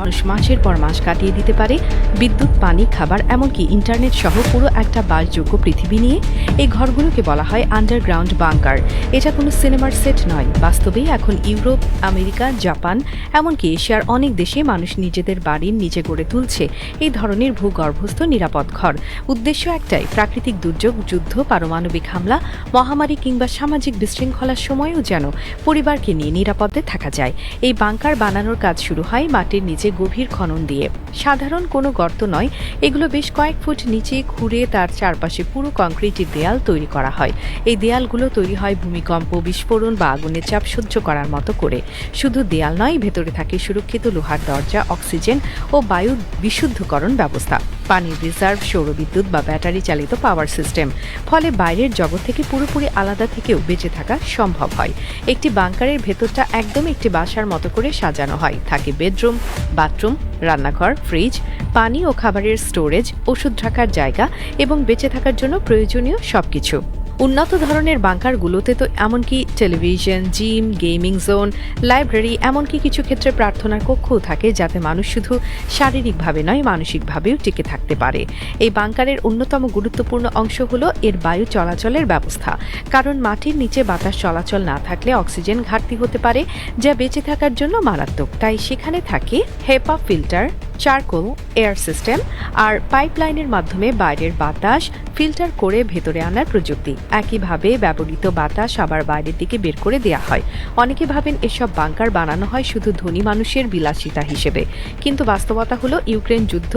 মানুষ মাসের পর মাস কাটিয়ে দিতে পারে। বিদ্যুৎ, পানি, খাবার, এমনকি ইন্টারনেট সহ পুরো একটা বাসযোগ্য পৃথিবী নিয়ে এই ঘরগুলোকে বলা হয় আন্ডারগ্রাউন্ড বাংকার এটা কোনো সিনেমার সেট নয়। বাস্তবেই এখন ইউরোপ, আমেরিকা, জাপান, এমনকি এশিয়ার অনেক দেশে মানুষ নিজেদের বাড়ির নিচে গড়ে তুলছে। এই ধরনের ভূগর্ভস্থ নিরাপদ ঘর। উদ্দেশ্য একটাই, প্রাকৃতিক দুর্যোগ, যুদ্ধ, পারমাণবিক হামলা, মহামারী কিংবা সামাজিক বিশৃঙ্খলার সময়ও যেন পরিবারকে নিয়ে নিরাপদে থাকা যায়। এই বাংকার বানানোর কাজ শুরু হয় মাটির নিচে গভীর খনন দিয়ে। সাধারণ কোনো গর্ত নয়, এগুলো বেশ কয়েক ফুট নিচে খুঁড়ে তার চারপাশে পুরো কংক্রিটের দেয়াল তৈরি করা হয়। এই দেয়ালগুলো তৈরি হয় ভূমিকম্প, বিস্ফোরণ বা আগুনের চাপ সহ্য করার মতো করে। শুধু দেয়াল নয়, ভেতরে থাকে সুরক্ষিত লোহার দরজা, অক্সিজেন ও বায়ুর বিশুদ্ধকরণ ব্যবস্থা। পানির রিজার্ভ সৌরবিদ্যুৎ বা ব্যাটারি চালিত পাওয়ার সিস্টেম। ফলে বাইরের জগৎ থেকে পুরোপুরি আলাদা থেকেও বেঁচে থাকা সম্ভব হয়। একটি বাংকারের ভেতরটা একদম একটি বাসার মতো করে সাজানো হয়। থাকে বেডরুম, বাথরুম, রান্নাঘর, ফ্রিজ, পানি ও খাবারের স্টোরেজ, ওষুধ রাখার জায়গা এবং বেঁচে থাকার জন্য প্রয়োজনীয় সবকিছু। উন্নত ধরনের বাংকারগুলোতে তো এমনকি television, gym, gaming zone, library, এমনকি কিছু ক্ষেত্রে প্রার্থনার কক্ষও থাকে যাতে মানুষ শুধু শারীরিকভাবে নয়, মানসিকভাবেও টিকে থাকতে পারে। এই বাংকারের অন্যতম গুরুত্বপূর্ণ অংশ হলো এর বায়ু চলাচলের ব্যবস্থা। কারণ মাটির নিচে বাতাস চলাচল না থাকলে অক্সিজেন ঘাটতি হতে পারে, যা বেঁচে থাকার জন্য মারাত্মক। তাই সেখানে থাকে HEPA filter, charcoal air system আর পাইপলাইনের মাধ্যমে বাইরের বাতাস ফিল্টার করে ভেতরে আনার প্রযুক্তি। একইভাবে ব্যবহৃত বাতাস আবার বাইরের দিকে বের করে দেওয়া হয়। অনেকে ভাবেন এসব বাংকার বানানো হয় শুধু ধনী মানুষের বিলাসিতা হিসেবে। কিন্তু বাস্তবতা হলো ইউক্রেন যুদ্ধ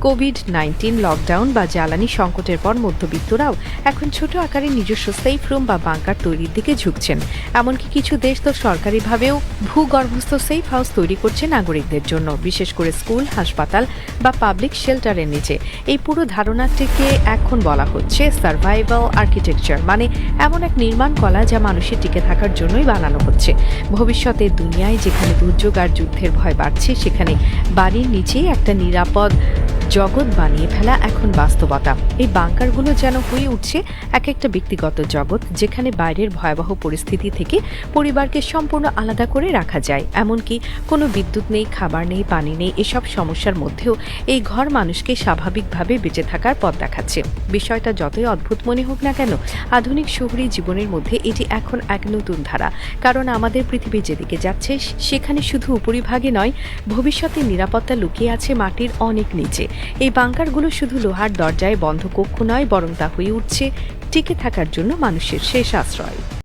কোভিড নাইন্টিন লকডাউন বা জ্বালানি সংকটের পর মধ্যবিত্তরাও এখন ছোট আকারে নিজস্ব সেফ রুম বা বাংকার তৈরির দিকে ঝুঁকছেন। এমনকি কিছু দেশ তো সরকারিভাবেও ভূগর্ভস্থ সেফ হাউস তৈরি করছে নাগরিকদের জন্য, বিশেষ করে স্কুল, হাসপাতাল বা পাবলিক শেল্টারের নিচে। এই পুরো ধারণাটিকে এখন বলা হচ্ছে সার্ভাইভাল আর্কিটেকচার মানে এমন এক নির্মাণ কলা যা মানুষের টিকে থাকার জন্যই বানানো হচ্ছে। ভবিষ্যতে দুনিয়ায় যেখানে দুর্যোগ আর যুদ্ধের ভয় বাড়ছে, সেখানে বাড়ির নিচেই একটা নিরাপদ জগৎ বানিয়ে ফেলা এখন বাস্তবতা। এই বাংকারগুলো যেন হয়ে উঠছে এক একটা ব্যক্তিগত জগৎ, যেখানে বাইরের ভয়াবহ পরিস্থিতি থেকে পরিবারকে সম্পূর্ণ আলাদা করে রাখা যায়। এমনকি কোনো বিদ্যুৎ নেই, খাবার নেই, পানি নেই, এসব সমস্যার মধ্যেও এই ঘর মানুষকে স্বাভাবিকভাবে বেঁচে থাকার পথ দেখাচ্ছে। বিষয়টা যতই অদ্ভুত মনে হোক না কেন, আধুনিক শহুরি জীবনের মধ্যে এটি এখন এক নতুন ধারা। কারণ আমাদের পৃথিবী যেদিকে যাচ্ছে, সেখানে শুধু উপরিভাগে নয় ভবিষ্যতে নিরাপত্তা লুকিয়ে আছে মাটির অনেক নিচে। এই বাংকারগুলো শুধু লোহার দরজায় বন্ধ কক্ষ নয়, বরং তা হয়ে উঠছে টিকে থাকার জন্য মানুষের শেষ আশ্রয়।